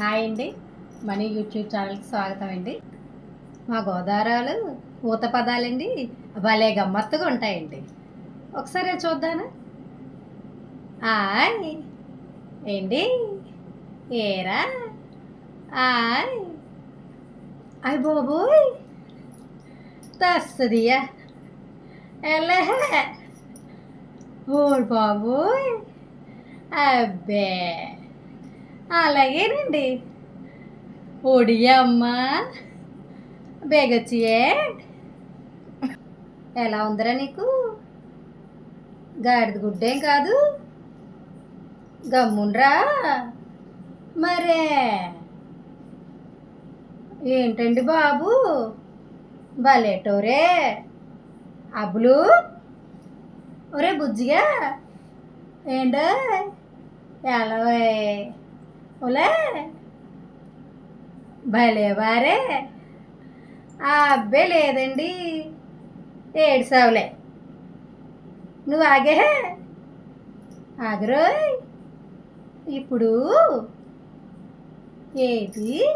Hi అండి. Money YouTube ఛానల్కి స్వాగతం అండి. మా గోదావరాలు ఊత పదాలండి. భలే గమ్మత్తుగా ఉంటాయండి. ఒకసారి చూద్దానా ఆయ్ ఏంటి? ఏరా? ఆయ్ అయ్ బాబోయ్. తస్తదియా ఎలా? ఓ బాబోయ్. అబ్బే. అలాగేనండి. ఒడియమ్మ బేగొచ్చియే ఎలా ఉందిరా నీకు? గాడిద గుడ్డేం కాదు. గమ్ముండ్రా మరే. ఏంటండి బాబు? భలేటోరే అబ్బులు. ఒరే బుజ్జిగా. ఏంటో ఎలా ఓలే భలే వారే. ఆ అబ్బే లేదండి. ఏడ్సావులే. నువ్వు ఆగే? ఆగరోయ్ ఇప్పుడు ఏది?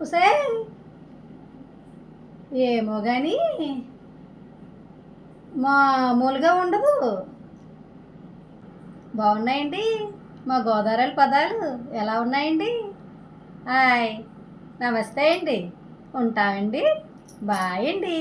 ఉసే. ఏమో కానీ మామూలుగా ఉండదు. బాగున్నాయండి? మా గోదావరి పదాలు ఎలా ఉన్నాయండి? హాయ్. నమస్తే అండి. ఉంటామండి బాయ్ అండి